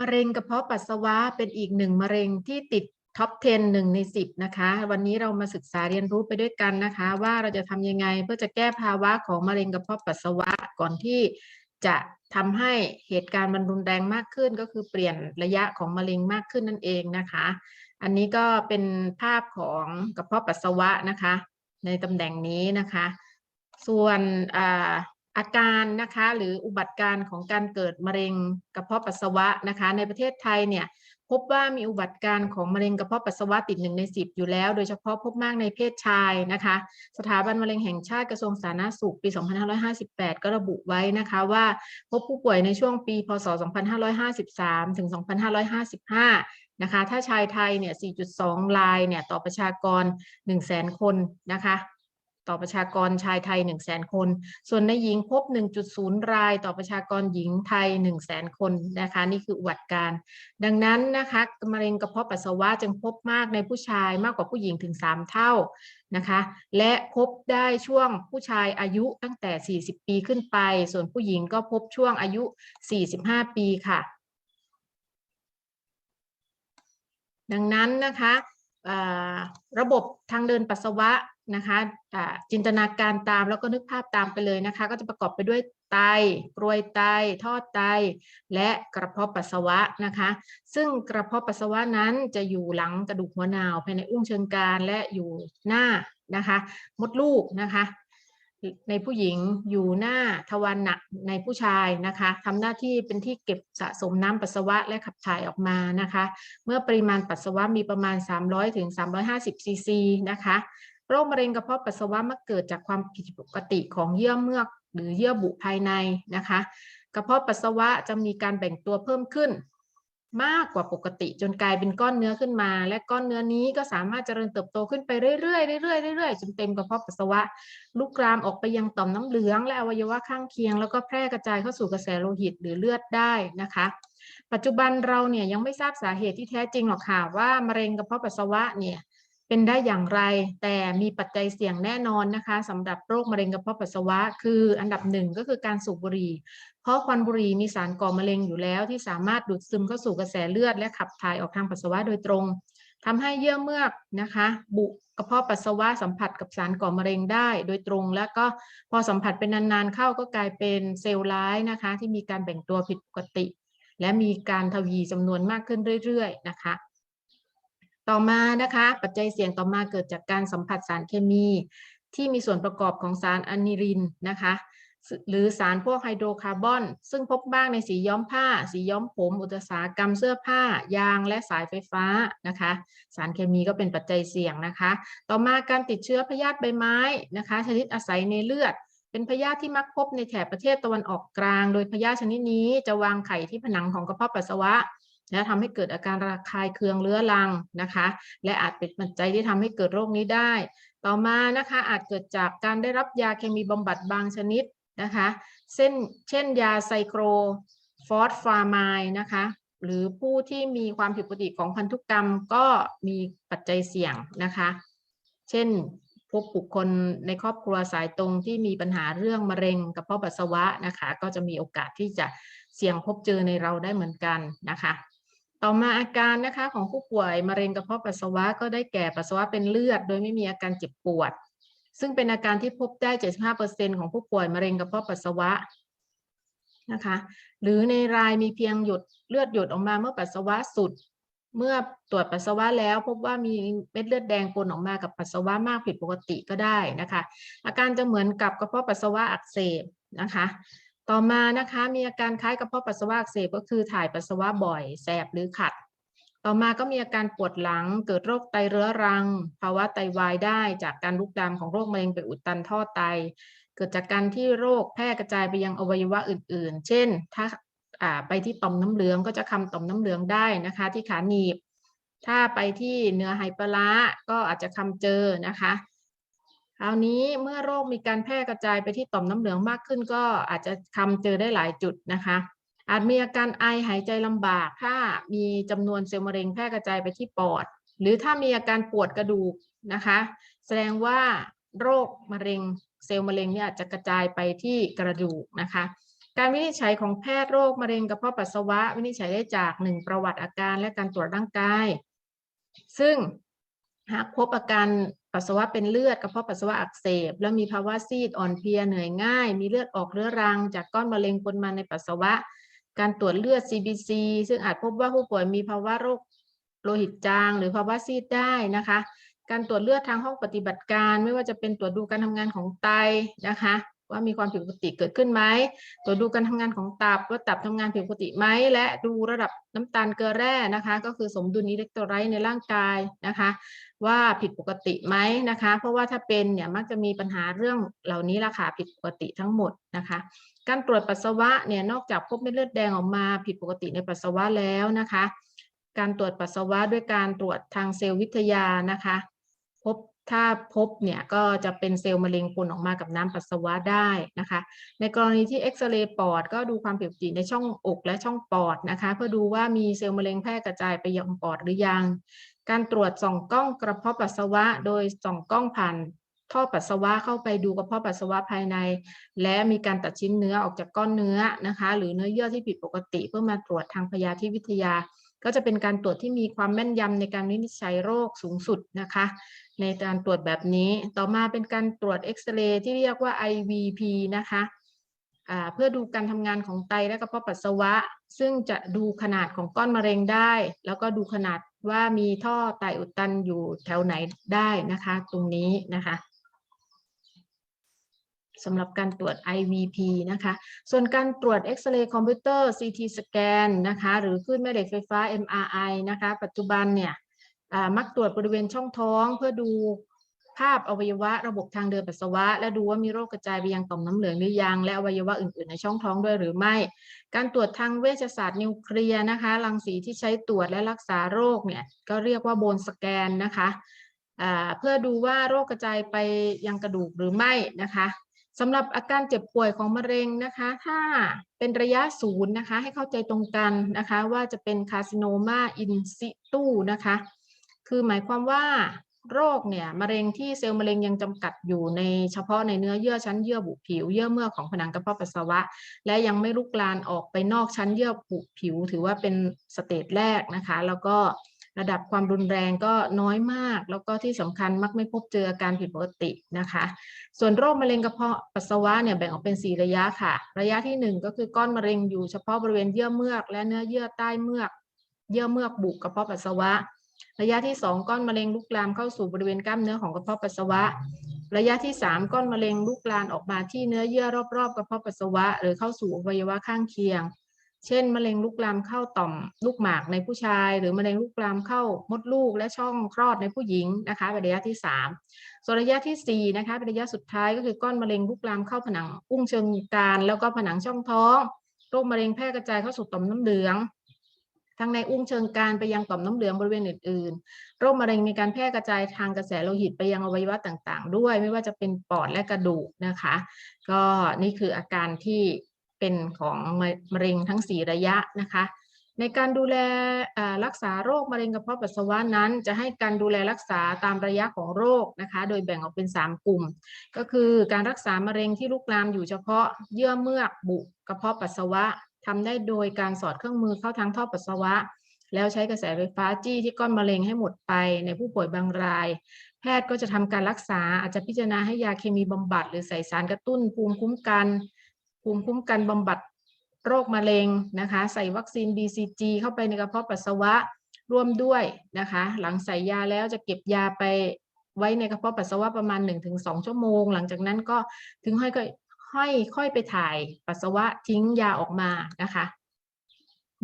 มะเร็งกระเพาะปัสสาวะเป็นอีกหนึ่งมะเร็งที่ติดท็อป 10หนึ่งใน 10 นะคะ วันนี้เรามาศึกษาเรียนรู้ไปด้วยกันนะคะ ว่าเราจะทำยังไงเพื่อจะแก้ภาวะของมะเร็งกระเพาะปัสสาวะก่อนที่จะทำให้เหตุการณ์มันรุนแรงมากขึ้น ก็คือเปลี่ยนระยะของมะเร็งมากขึ้นนั่นเองนะคะ อันนี้ก็เป็นภาพของกระเพาะปัสสาวะนะคะ ในตำแหน่งนี้นะคะ ส่วน อาการนะคะหรืออุบัติการของการเกิดมะเร็งกระเพาะปัสสาวะนะคะ ในประเทศไทยเนี่ยพบว่ามีอุบัติการของมะเร็งกระเพาะปัสสาวะติดหนึ่งในสิบอยู่แล้ว โดยเฉพาะพบมากในเพศชายนะคะ สถาบันมะเร็งแห่งชาติกระทรวงสาธารณสุขปี 2558 ก็ระบุไว้นะคะว่าพบผู้ป่วยในช่วงปี พศ 2553 ถึง 2555 นะคะ ถ้าชายไทยเนี่ย 4.2รายเนี่ยต่อประชากร 100,000 คนนะคะ ต่อประชากรชายไทย 1 0 0 0 0แคน ส่วนในหญิงพบ 1.0 รายต่อประชากรหญิงไทย 1 0 0 0 0แสนคนนะคะ นี่คืออุบัติการ ดังนั้นนะคะมะเร็งกระเพาะปัสสาวะจึงพบมากในผู้ชายมากกว่าผู้หญิงถึง 3 เท่านะคะ และพบได้ช่วงผู้ชายอายุตั้งแต่ 40 ปีขึ้นไป ส่วนผู้หญิงก็พบช่วงอายุ 45 ปีค่ะ ดังนั้นนะคะ ระบบทางเดินปัสสาวะนะคะะจินตนาการตามแล้วก็นึกภาพตามไปเลยนะคะ ก็จะประกอบไปด้วยไตกรวยไตท่อไต และกระเพาะปัสสาวะนะคะ ซึ่งกระเพาะปัสสาวะนั้นจะอยู่หลังกระดูกหัวนาวภายในอุ้งเชิงกรานและอยู่หน้านะคะ มดลูกนะคะ ในผู้หญิงอยู่หน้าทวารหนักในผู้ชายนะคะทำหน้าที่เป็นที่เก็บสะสมน้ำปัสสาวะและขับถ่ายออกมานะคะ เมื่อปริมาณปัสสาวะมีประมาณ 300ถึง350ซีซีนะคะโรคมะเร็งกระเพาะปัสสาวะมักเกิดจากความผิดปกติของเยื่อเมือก หรือเยื่อบุภายในนะคะ กระเพาะปัสสาวะจะมีการแบ่งตัวเพิ่มขึ้น มากกว่าปกติ จนกลายเป็นก้อนเนื้อขึ้นมา และก้อนเนื้อนี้ก็สามารถเจริญเติบโตขึ้นไปเรื่อยๆเรื่อยๆเรื่อยๆจนเต็มกระเพาะปัสสาวะลุกลามออกไปยังต่อมน้ำเหลือง และอวัยวะข้างเคียง แล้วก็แพร่กระจายเข้าสู่กระแสโลหิตหรือเลือดได้นะคะ ปัจจุบันเราเนี่ยยังไม่ทราบสาเหตุที่แท้จริงหรอกค่ะว่ามะเร็งกระเพาะปัสสาวะเนี่ยเป็นได้อย่างไร แต่มีปัจจัยเสี่ยงแน่นอนนะคะสำหรับโรคมะเร็งกระเพาะปัสสาวะ คืออันดับหนึ่งก็คือการสูบบุหรี่ ราะควันบุหรี่มีสารก่อมะเร็งอยู่แล้วที่สามารถดูดซึมเข้าสู่กระแสเลือด และขับถ่ายออกทางปัสสาวะโดยตรงทำให้เยื่อเมือกนะคะบุกระเพาะปัสสาวะสัมผัสกับสารก่อมะเร็งได้โดยตรง แล้วก็พอสัมผัสเป็นนานๆเข้าก็กลายเป็นเซลล์ร้ายนะคะ ที่มีการแบ่งตัวผิดปกติ และมีการทวีจำนวนมากขึ้นเรื่อยๆนะคะต่อมานะคะปัจจัยเสี่ยงต่อมาเกิดจากการสัมผัสสารเคมี ที่มีส่วนประกอบของสารอะนิรินนะคะ หรือสารพวกไฮโดรคาร์บอน ซึ่งพบบ้างในสีย้อมผ้า สีย้อมผม อุตสาหกรรมเสื้อผ้ายางและสายไฟฟ้านะคะ สารเคมีก็เป็นปัจจัยเสี่ยงนะคะ ต่อมาการติดเชื้อพยาธิใบไม้นะคะ ชนิดอาศัยในเลือด เป็นพยาธิที่มักพบในแถบประเทศตะวันออกกลาง โดยพยาธิชนิดนี้จะวางไข่ที่ผนังของกระเพาะปัสสาวะและทำให้เกิดอาการระคายเคืองเรื้อรังนะคะ และอาจเป็นปัจจัยที่ทำให้เกิดโรคนี้ได้ ต่อมานะคะอาจเกิดจากการได้รับยาเคมีบำบัดบางชนิด นะคะเช่นเช่นยาไซโครฟอสฟาร์มายนะคะหรือผู้ที่มีความผิดปกติของพันธุกรรมก็มีปัจจัยเสี่ยงนะคะ เช่นพบบุคคลในครอบครัวสายตรงที่มีปัญหาเรื่องมะเร็งกระเพาะปัสสาวะนะคะ ก็จะมีโอกาสที่จะเสี่ยงพบเจอในเราได้เหมือนกันนะคะ ต่อมาอาการนะคะของผู้ป่วยมะเร็งกระเพาะปัสสาวะก็ได้แก่ปัสสาวะเป็นเลือด โดยไม่มีอาการเจ็บปวด ซึ่งเป็นอาการที่พบได้ 75%ของผู้ป่วยมะเร็งกระเพาะปัสสาวะนะคะหรือในรายมีเพียงหยดเลือดหยดออกมาเมื่อปัสสาวะสุด เมื่อตรวจปัสสาวะแล้ว พบว่ามีเม็ดเลือดแดงปนออกมากับปัสสาวะมากผิดปกติก็ได้นะคะ อาการจะเหมือนกับกระเพาะปัสสาวะอักเสบนะคะ ต่อมานะคะมีอาการคล้ายกระเพาะปัสสาวะอักเสบก็คือถ่ายปัสสาวะบ่อย แสบหรือขัด ต่อมาก็มีอาการปวดหลัง เกิดโรคไตเรื้อรัง ภาวะไตวายได้จากการลุกลามของโรคมะเร็งไปอุดตันท่อไต เกิดจากการที่โรคแพร่กระจายไปยังอวัยวะอื่น ๆ เช่น ถ้าไปที่ต่อมน้ำเหลืองก็จะคำต่อมน้ำเหลืองได้นะคะ ที่ขาหนีบ ถ้าไปที่เนื้อไฮปลาก็อาจจะคำเจอนะคะคราวนี้เมื่อโรคมีการแพร่กระจายไปที่ต่อมน้ำเหลืองมากขึ้น ก็อาจจะคำเจอได้หลายจุดนะคะ อาจมีอาการไอหายใจลำบาก ถ้ามีจำนวนเซลล์มะเร็งแพร่กระจายไปที่ปอด หรือถ้ามีอาการปวดกระดูกนะคะ แสดงว่าโรคมะเร็งเซลล์มะเร็งเนี่ยอาจจะกระจายไปที่กระดูกนะคะ การวินิจฉัยของแพทย์โรคมะเร็งกระเพาะปัสสาวะ วินิจฉัยได้จากหนึ่งประวัติอาการและการตรวจร่างกาย ซึ่งหากพบอาการปัสสาวะเป็นเลือดกระเพาะปัสสาวะอักเสบ แล้วมีภาวะซีดอ่อนเพลียเหนื่อยง่าย มีเลือดออกเรื้อรัง จากก้อนมะเร็งปนมาในปัสสาวะ การตรวจเลือด CBC ซึ่งอาจพบว่าผู้ป่วยมีภาวะโรคโลหิตจางหรือภาวะซีดได้นะคะ การตรวจเลือดทางห้องปฏิบัติการไม่ว่าจะเป็นตรวจดูการทำงานของไตนะคะ ว่ามีความผิดปกติเกิดขึ้นไหมตรวจดูการทำงานของตับว่าตับทำงานผิดปกติไหมและดูระดับน้ำตาลเกลือแร่นะคะ ก็คือสมดุลอิเล็กโทรไลต์ในร่างกายนะคะ ว่าผิดปกติไหมนะคะ เพราะว่าถ้าเป็นเนี่ยมักจะมีปัญหาเรื่องเหล่านี้ละค่ะผิดปกติทั้งหมดนะคะ การตรวจปัสสาวะเนี่ยนอกจากพบเม็ดเลือดแดงออกมาผิดปกติในปัสสาวะแล้วนะคะ การตรวจปัสสาวะด้วยการตรวจทางเซลล์วิทยานะคะ พบถ้าพบเนี่ยก็จะเป็นเซลล์มะเร็งปนออกมากับน้ำปัสสาวะได้นะคะ ในกรณีที่เอ็กซเรย์ปอดก็ดูความผิดปกติในช่องอกและช่องปอดนะคะ เพื่อดูว่ามีเซลล์มะเร็งแพร่กระจายไปยังปอดหรือยัง การตรวจส่องกล้องกระเพาะปัสสาวะ โดยส่องกล้องผ่าน ท่อปัสสาวะเข้าไปดูกระเพาะปัสสาวะภายใน และมีการตัดชิ้นเนื้อออกจากก้อนเนื้อนะคะ หรือเนื้อเยื่อที่ผิดปกติ เพื่อมาตรวจทางพยาธิวิทยา ก็จะเป็นการตรวจที่มีความแม่นยำในการวินิจฉัยโรคสูงสุดนะคะ ในการตรวจแบบนี้ต่อมาเป็นการตรวจเอ็กซเรย์ที่เรียกว่า IVP นะคะเพื่อดูการทำงานของไตและกระเพาะปัสสาวะ ซึ่งจะดูขนาดของก้อนมะเร็งได้ แล้วก็ดูขนาดว่ามีท่อไตอุดตันอยู่แถวไหนได้นะคะ ตรงนี้นะคะ สำหรับการตรวจ IVP นะคะ ส่วนการตรวจเอ็กซเรย์คอมพิวเตอร์ CT สแกนนะคะหรือคลื่นแม่เหล็กไฟฟ้า MRI นะคะปัจจุบันเนี่ยมักตรวจบริเวณช่องท้องเพื่อดูภาพอวัยวะระบบทางเดินปัสสาวะ และดูว่ามีโรคกระจายไปยังต่อมน้ำเหลืองหรือยัง และอวัยวะอื่นๆในช่องท้องด้วยหรือไม่ การตรวจทางเวชศาสตร์นิวเคลียร์นะคะรังสีที่ใช้ตรวจและรักษาโรคเนี่ยก็เรียกว่าโบนสแกนนะคะเพื่อดูว่าโรคกระจายไปยังกระดูกหรือไม่นะคะ สำหรับอาการเจ็บป่วยของมะเร็งนะคะ ถ้าเป็นระยะศูนย์นะคะ ให้เข้าใจตรงกันนะคะ ว่าจะเป็นคาซิโนมาอินซิตูนะคะ คือหมายความว่าโรคเนี่ยมะเร็งที่เซลล์มะเร็งยังจำกัดอยู่ในเฉพาะในเนื้อเยื่อชั้นเยื่อบุผิว เยื่อเมือกของผนังกระเพาะปัสสาวะ และยังไม่ลุกลานออกไปนอกชั้นเยื่อบุผิว ถือว่าเป็นสเตจแรกนะคะ แล้วก็ ระดับความรุนแรงก็น้อยมาก แล้วก็ที่สำคัญมักไม่พบเจออาการผิดปกตินะคะ ส่วนโรคมะเร็งกระเพาะปัสสาวะเนี่ยแบ่งออกเป็น 4 ระยะค่ะ ระยะที่ 1 ก็คือก้อนมะเร็งอยู่เฉพาะบริเวณเยื่อเมือก และเนื้อเยื่อใต้เมือก เยื่อเมือกบุกระเพาะปัสสาวะ ระยะที่ 2 ก้อนมะเร็งลุกลามเข้าสู่บริเวณกล้ามเนื้อของกระเพาะปัสสาวะระยะที่ 3 ก้อนมะเร็งลุกลามออกมาที่เนื้อเยื่อรอบๆกระเพาะปัสสาวะ หรือเข้าสู่อวัยวะข้างเคียง เช่น มะเร็งลุกลามเข้าต่อมลูกหมากในผู้ชาย หรือมะเร็งลุกลามเข้ามดลูกและช่องคลอดในผู้หญิงนะคะเป็นระยะที่ 3 ส่วนระยะที่4นะคะเป็นระยะสุดท้ายก็คือก้อนมะเร็งลุกลามเข้าผนังอุ้งเชิงกรานแล้วก็ผนังช่องท้องโรคมะเร็งแพร่กระจายเข้าสู่ต่อมน้ำเหลืองทั้งในอุ้งเชิงกรานไปยังต่อมน้ำเหลืองบริเวณอื่นๆ โรคมะเร็งมีการแพร่กระจายทางกระแสโลหิตไปยังอวัยวะต่างๆ ด้วย ไม่ว่าจะเป็นปอดและกระดูกนะคะ ก็นี่คืออาการที่ เป็นของมะเร็งทั้ง 4 ระยะนะคะ ในการดูแลรักษาโรคมะเร็งกระเพาะปัสสาวะนั้น จะให้การดูแลรักษาตามระยะของโรคนะคะ โดยแบ่งออกเป็น 3 กลุ่ม ก็คือการรักษามะเร็งที่ลุกลามอยู่เฉพาะเยื่อเมือกบุกระเพาะปัสสาวะทำได้โดยการสอดเครื่องมือเข้าทางท่อปัสสาวะ แล้วใช้กระแสไฟฟ้าจี้ที่ก้อนมะเร็งให้หมดไปในผู้ป่วยบางรายแพทย์ก็จะทำการรักษาอาจจะพิจารณาให้ยาเคมีบำบัด หรือใส่สารกระตุ้นภูมิคุ้มกัน ภูมิคุ้มกันบำบัดโรคมะเร็งนะคะ ใส่วัคซีน BCG เข้าไปในกระเพาะปัสสาวะร่วมด้วยนะคะ หลังใส่ยาแล้วจะเก็บยาไปไว้ในกระเพาะปัสสาวะประมาณ 1-2 ชั่วโมง หลังจากนั้นก็ถึงค่อยค่อยค่อยไปถ่ายปัสสาวะทิ้งยาออกมานะคะ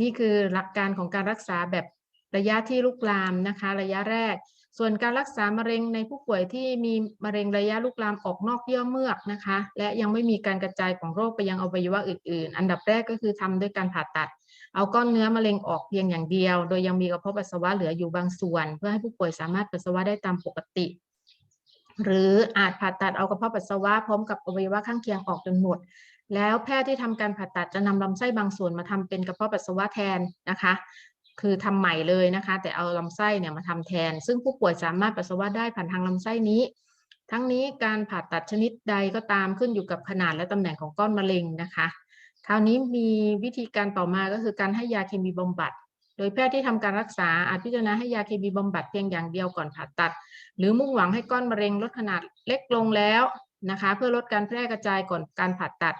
นี่คือหลักการของการรักษาแบบระยะที่ลุกลามนะคะ ระยะแรก ส่วนการรักษามะเร็งในผู้ป่วยที่มีมะเร็งระยะลุกลามออกนอกเยื่อเมือกนะคะ และยังไม่มีการกระจายของโรคไปยังอวัยวะอื่น ๆ อันดับแรกก็คือทำด้วยการผ่าตัด เอาก้อนเนื้อมะเร็งออกเพียงอย่างเดียว โดยยังมีกระเพาะปัสสาวะเหลืออยู่บางส่วน เพื่อให้ผู้ป่วยสามารถปัสสาวะได้ตามปกติ หรืออาจผ่าตัดเอากระเพาะปัสสาวะพร้อมกับอวัยวะข้างเคียงออกจนหมดแล้วแพทย์ที่ทำการผ่าตัดจะนำลำไส้บางส่วนมาทำเป็นกระเพาะปัสสาวะแทนนะคะ คือทำใหม่เลยนะคะ แต่เอาลำไส้เนี่ยมาทำแทน ซึ่งผู้ป่วยสามารถปัสสาวะได้ผ่านทางลำไส้นี้ ทั้งนี้การผ่าตัดชนิดใดก็ตามขึ้นอยู่กับขนาดและตำแหน่งของก้อนมะเร็งนะคะ คราวนี้มีวิธีการต่อมาก็คือการให้ยาเคมีบำบัด โดยแพทย์ที่ทำการรักษาอาจพิจารณาให้ยาเคมีบำบัดเพียงอย่างเดียวก่อนผ่าตัด หรือมุ่งหวังให้ก้อนมะเร็งลดขนาดเล็กลงแล้วนะคะ เพื่อลดการแพร่กระจายก่อนการผ่าตัด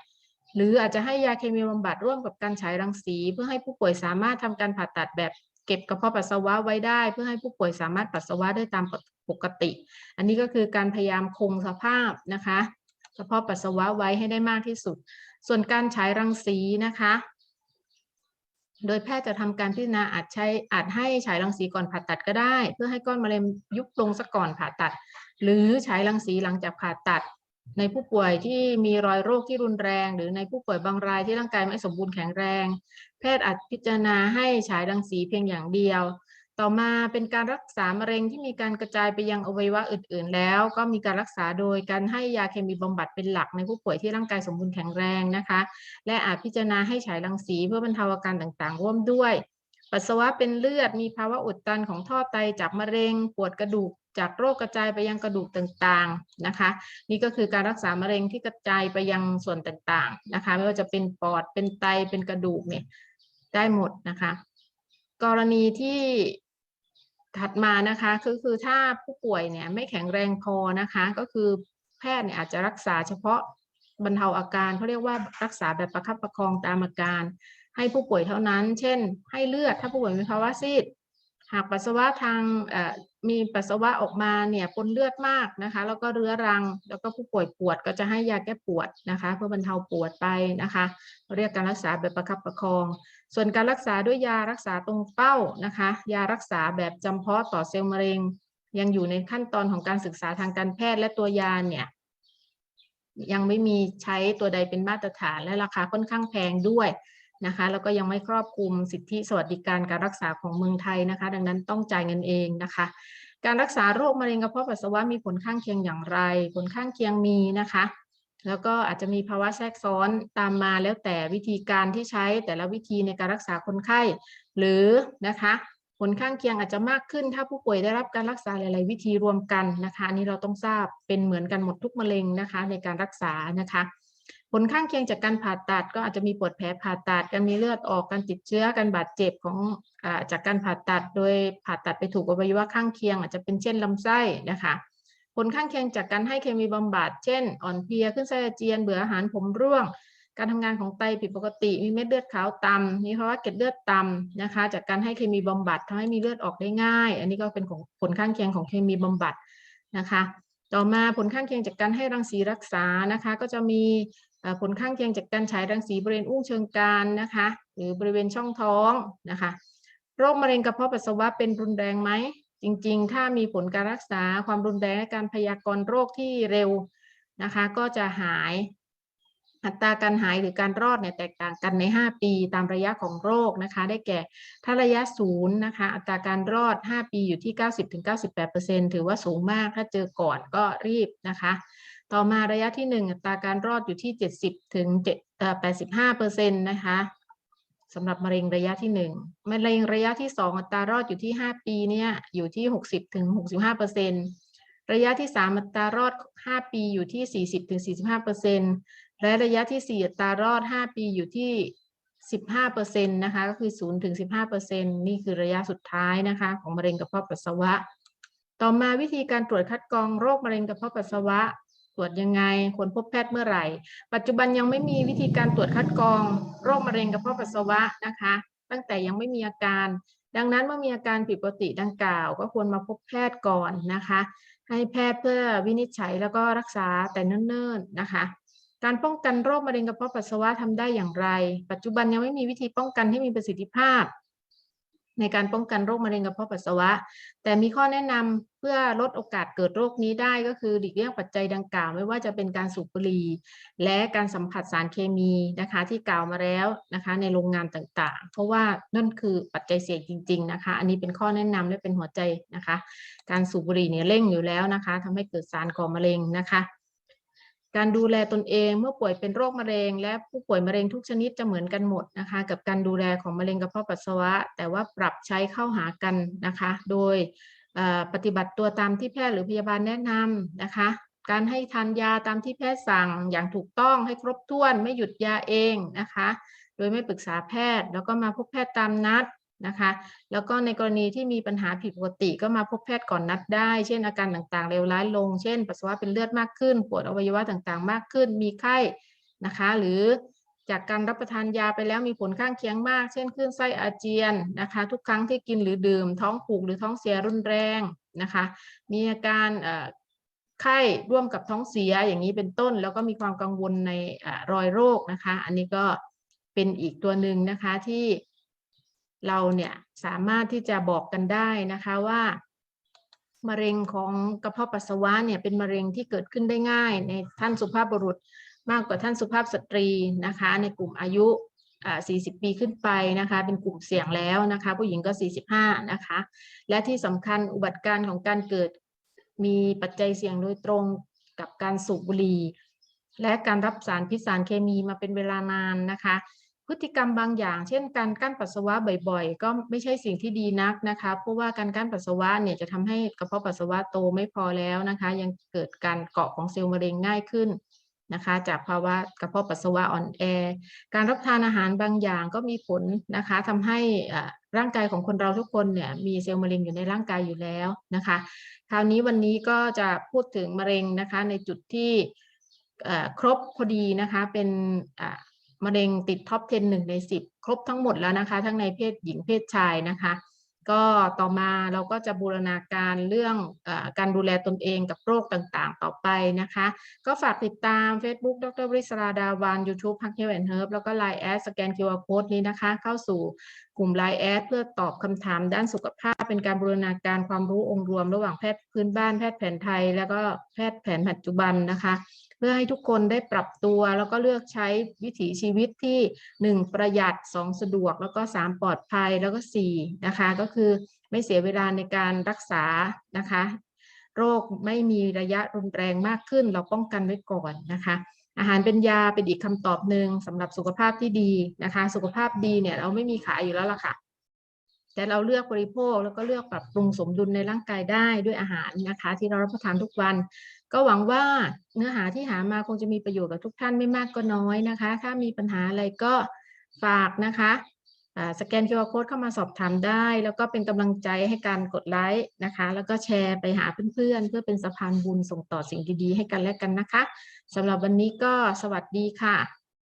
หรืออาจจะให้ยาเคมีบำบัดร่วมกับการฉายรังสี เพื่อให้ผู้ป่วยสามารถทำการผ่าตัดแบบเก็บกระเพาะปัสสาวะไว้ได้ เพื่อให้ผู้ป่วยสามารถปัสสาวะได้ตามปกติ อันนี้ก็คือการพยายามคงสภาพนะคะกระเพาะปัสสาวะไว้ให้ได้มากที่สุด ส่วนการฉายรังสีนะคะ โดยแพทย์จะทำการพิจารณาอาจใช้อาจให้ฉายรังสีก่อนผ่าตัดก็ได้ เพื่อให้ก้อนมะเร็งยุบลงซะก่อนผ่าตัด หรือฉายรังสีหลังจากผ่าตัด ในผู้ป่วยที่มีรอยโรคที่รุนแรง หรือในผู้ป่วยบางรายที่ร่างกายไม่สมบูรณ์แข็งแรง แพทย์อาจพิจารณาให้ฉายรังสีเพียงอย่างเดียว ต่อมาเป็นการรักษามะเร็งที่มีการกระจายไปยังอวัยวะอื่น ๆ แล้ว ก็มีการรักษาโดยการให้ยาเคมีบำบัดเป็นหลักในผู้ป่วยที่ร่างกายสมบูรณ์แข็งแรงนะคะ และอาจพิจารณาให้ฉายรังสีเพื่อบรรเทาอาการต่างๆ ร่วมด้วยปัสสาวะเป็นเลือด มีภาวะอุดตันของท่อไตจากมะเร็ง ปวดกระดูก จากโรคกระจายไปยังกระดูกต่างๆนะคะ นี่ก็คือการรักษามะเร็งที่กระจายไปยังส่วนต่างๆนะคะ ไม่ว่าจะเป็นปอดเป็นไตเป็นกระดูกเนี่ยได้หมดนะคะ กรณีที่ถัดมานะคะคือคือถ้าผู้ป่วยเนี่ยไม่แข็งแรงพอนะคะ ก็คือแพทย์เนี่ยอาจจะรักษาเฉพาะบรรเทาอาการเขาเรียกว่ารักษาแบบประคับประคองตามอาการ ให้ผู้ป่วยเท่านั้น เช่น ให้เลือดถ้าผู้ป่วยมีภาวะซีด หากปัสสาวะทาง มีปัสสาวะออกมาเนี่ยปนเลือดมากนะคะ แล้วก็เรื้อรัง แล้วก็ผู้ป่วยปวดก็จะให้ยาแก้ปวดนะคะ เพื่อบรรเทาปวดไปนะคะ เรียกการรักษาแบบประคับประคอง ส่วนการรักษาด้วยยารักษาตรงเป้านะคะ ยารักษาแบบจำเพาะต่อเซลล์มะเร็ง ยังอยู่ในขั้นตอนของการศึกษาทางการแพทย์และตัวยาเนี่ยยังไม่มีใช้ตัวใดเป็นมาตรฐานและราคาค่อนข้างแพงด้วย นะคะแล้วก็ยังไม่ครอบคลุมสิทธิสวัสดิการการรักษาของเมืองไทยนะคะ ดังนั้นต้องจ่ายเงินเองนะคะ การรักษาโรคมะเร็งกระเพาะปัสสาวะมีผลข้างเคียงอย่างไร ผลข้างเคียงมีนะคะ แล้วก็อาจจะมีภาวะแทรกซ้อนตามมาแล้วแต่วิธีการที่ใช้แต่ละวิธีในการรักษาคนไข้ หรือนะคะผลข้างเคียงอาจจะมากขึ้น ถ้าผู้ป่วยได้รับการรักษาหลาย ๆ วิธีรวมกันนะคะอันนี้เราต้องทราบเป็นเหมือนกันหมดทุกมะเร็งนะคะในการรักษานะคะ ลข้างเคียงจากการผ่าตัดก็อาจจะมีปวดแผลผ่าตัดการมีเลือดออกการติดเชื้อการบาดเจ็บของอาจากการผ่าตัด โดยผ่าตัดไปถูกอวัยวะข้างเคียง อาจจะเป็นเช่นลำไส้นะคะผลข้างเคียงจากการให้เคมีบำบัด เช่น อ่อนเพลีย ขึ้นไส้อาเจียน เบื่ออาหาร ผมร่วง การทำงานของไตผิดปกติ มีเม็ดเลือดขาวต่ำมีภาวะเกล็ดเลือดต่ำนะคะ จากการให้เคมีบำบัดทำให้มีเลือดออกได้ง่าย อันนี้ก็เป็นของผลข้างเคียงของเคมีบำบัดนะคะ ต่อมาผลข้างเคียงจากการให้รังสีรักษานะคะ ก็จะมี ผลข้างเคียงจากการฉายรังสีบริเวณอุ้งเชิงกรานนะคะ หรือบริเวณช่องท้องนะคะ โรคมะเร็งกระเพาะปัสสาวะเป็นรุนแรงไหม จริง ๆ ถ้ามีผลการรักษาความรุนแรงและการพยากรณ์โรคที่เร็วนะคะ ก็จะหายอัตราการหายหรือการรอดเนี่ยแตกต่างกันใน 5 ปีตามระยะของโรคนะคะ ได้แก่ถ้าระยะศูนย์นะคะ อัตราการรอด 5 ปีอยู่ที่ 90-98%ถือว่าสูงมากถ้าเจอก่อนก็รีบนะคะ ต่อมาระยะที่ 1 อัตราการรอดอยู่ที่ 70ถึง85%นต์นะคะสำหรับมะเร็งระยะที่ 1 มะเร็งระยะที่ 2 อัตรารอดอยู่ที่ 5 ปีเนี่ยอยู่ที่ 60ถึง65%ระยะที่ 3 อัตรารอด 5 ปีอยู่ที่ 40ถึง45%และระยะที่ 4 อัตรารอด 5 ปีอยู่ที่ 15%นต์นะคะก็คือ0ถึง15%นี่คือระยะสุดท้ายนะคะของมะเร็งกระเพาะปัสสาวะ ต่อมาวิธีการตรวจคัดกรองโรคมะเร็งกระเพาะปัสสาวะ ตรวจยังไงควรพบแพทย์เมื่อไหร่ ปัจจุบันยังไม่มีวิธีการตรวจคัดกรอง โรคมะเร็งกระเพาะปัสสาวะนะคะ ตั้งแต่ยังไม่มีอาการ ดังนั้นเมื่อมีอาการผิดปกติดังกล่าว ก็ควรมาพบแพทย์ก่อนนะคะ ให้แพทย์เพื่อวินิจฉัยแล้วก็รักษาแต่เนิ่นๆนะคะการป้องกันโรคมะเร็งกระเพาะปัสสาวะทำได้อย่างไร ปัจจุบันยังไม่มีวิธีป้องกันที่มีประสิทธิภาพ ในการป้องกันโรคมะเร็งกระเพาะปัสสาวะ แต่มีข้อแนะนำเพื่อลดโอกาสเกิดโรคนี้ได้ก็คือหลีกเลี่ยงปัจจัยดังกล่าว ไม่ว่าจะเป็นการสูบบุหรี่และการสัมผัสสารเคมีนะคะที่กล่าวมาแล้วนะคะในโรงงานต่างๆ เพราะว่านั่นคือปัจจัยเสี่ยงจริง ๆนะคะ อันนี้เป็นข้อแนะนำและเป็นหัวใจนะคะ การสูบบุหรี่เนี่ยเร่งอยู่แล้วนะคะทำให้เกิดสารก่อมะเร็งนะคะ การดูแลตนเองเมื่อป่วยเป็นโรคมะเร็ง และผู้ป่วยมะเร็งทุกชนิดจะเหมือนกันหมดนะคะ กับการดูแลของมะเร็งกระเพาะปัสสาวะ แต่ว่าปรับใช้เข้าหากันนะคะ โดยปฏิบัติตัวตามที่แพทย์หรือพยาบาลแนะนำนะคะ การให้ทานยาตามที่แพทย์สั่งอย่างถูกต้องให้ครบถ้วนไม่หยุดยาเองนะคะ โดยไม่ปรึกษาแพทย์ แล้วก็มาพบแพทย์ตามนัด นะคะ แล้วก็ในกรณีที่มีปัญหาผิดปกติก็มาพบแพทย์ก่อนนัดได้ เช่นอาการต่างๆเลวร้ายลง เช่น ปัสสาวะเป็นเลือดมากขึ้น ปวดอวัยวะต่างๆ มากขึ้น มีไข้นะคะ หรือจากการรับประทานยาไปแล้วมีผลข้างเคียงมาก เช่นคลื่นไส้อาเจียนนะคะ ทุกครั้งที่กินหรือดื่ม ท้องผูกหรือท้องเสียรุนแรงนะคะ มีอาการไข้ร่วมกับท้องเสียอย่างนี้เป็นต้น แล้วก็มีความกังวลในอรอยโรคนะคะ อันนี้ก็เป็นอีกตัวหนึ่งนะคะที่ เราเนี่ยสามารถที่จะบอกกันได้นะคะว่ามะเร็งของกระเพาะปัสสาวะเนี่ยเป็นมะเร็งที่เกิดขึ้นได้ง่าย ในท่านสุภาพบุรุษมากกว่าท่านสุภาพสตรีนะคะ ในกลุ่มอายุ40 ปีขึ้นไปนะคะ เป็นกลุ่มเสี่ยงแล้วนะคะ ผู้หญิงก็ 45 นะคะ และที่สำคัญอุบัติการณ์ของการเกิดมีปัจจัยเสี่ยงโดยตรงกับการสูบบุหรี่และการรับสารพิษสารเคมีมาเป็นเวลานานนะคะ พฤติกรรมบางอย่าง เช่น การกั้นปัสสาวะบ่อยๆ ก็ไม่ใช่สิ่งที่ดีนักนะคะเพราะว่าการกั้นปัสสาวะเนี่ยจะทำให้กระเพาะปัสสาวะโตไม่พอแล้วนะคะ ยังเกิดการเกาะของเซลล์มะเร็งง่ายขึ้นนะคะ จากภาวะกระเพาะปัสสาวะอ่อนแอ การรับทานอาหารบางอย่างก็มีผลนะคะทำให้ร่างกายของคนเราทุกคนเนี่ยมีเซลล์มะเร็งอยู่ในร่างกายอยู่แล้วนะคะ คราวนี้วันนี้ก็จะพูดถึงมะเร็งนะคะในจุดที่ครบพอดีนะคะเป็น มะเร็งติดท็อป 10หนึ่งใน 10 ครบทั้งหมดแล้วนะคะ ทั้งในเพศหญิงเพศชายนะคะ ก็ต่อมาเราก็จะบูรณาการเรื่องอการดูแลตนเองกับโรคต่างๆ ต่อไปนะคะ ก็ฝากติดตาม Facebook ดรบริศราดาวัน YouTube พักเฮลแอนเฮิร์บแล้วก็ Line แอดสแกน QR Code นี้นะคะ เข้าสู่กลุ่ม Line แอดเพื่อตอบคำถามด้านสุขภาพ เป็นการบูรณาการความรู้องค์รวม ระหว่างแพทย์พื้นบ้านแพทย์แผนไทย แล้วก็แพทย์แผนปัจจุบันนะคะ เพื่อให้ทุกคนได้ปรับตัว แล้วก็เลือกใช้วิถีชีวิตที่ 1 ประหยัด 2 สะดวก แล้วก็ 3 ปลอดภัยแล้วก็ 4 นะคะ ก็คือไม่เสียเวลาในการรักษานะคะ โรคไม่มีระยะรุนแรงมากขึ้น เราป้องกันไว้ก่อนนะคะ อาหารเป็นยาเป็นอีกคำตอบหนึ่งสำหรับสุขภาพที่ดีนะคะ สุขภาพดีเนี่ยเราไม่มีขายอยู่แล้วล่ะค่ะแต่เราเลือกบริโภคแล้วก็เลือกปรับปรุงสมดุลในร่างกายได้ด้วยอาหารนะคะ ที่เรารับประทานทุกวัน ก็หวังว่าเนื้อหาที่หามาคงจะมีประโยชน์กับทุกท่านไม่มากก็น้อยนะคะ ถ้ามีปัญหาอะไรก็ฝากนะคะสแกน QR Code เข้ามาสอบถามได้ แล้วก็เป็นกำลังใจให้การกดไลค์นะคะ แล้วก็แชร์ไปหาเพื่อนๆ เพื่อเป็นสะพานบุญส่งต่อสิ่งดีๆ ให้กันและกันนะคะสำหรับวันนี้ก็สวัสดีค่ะ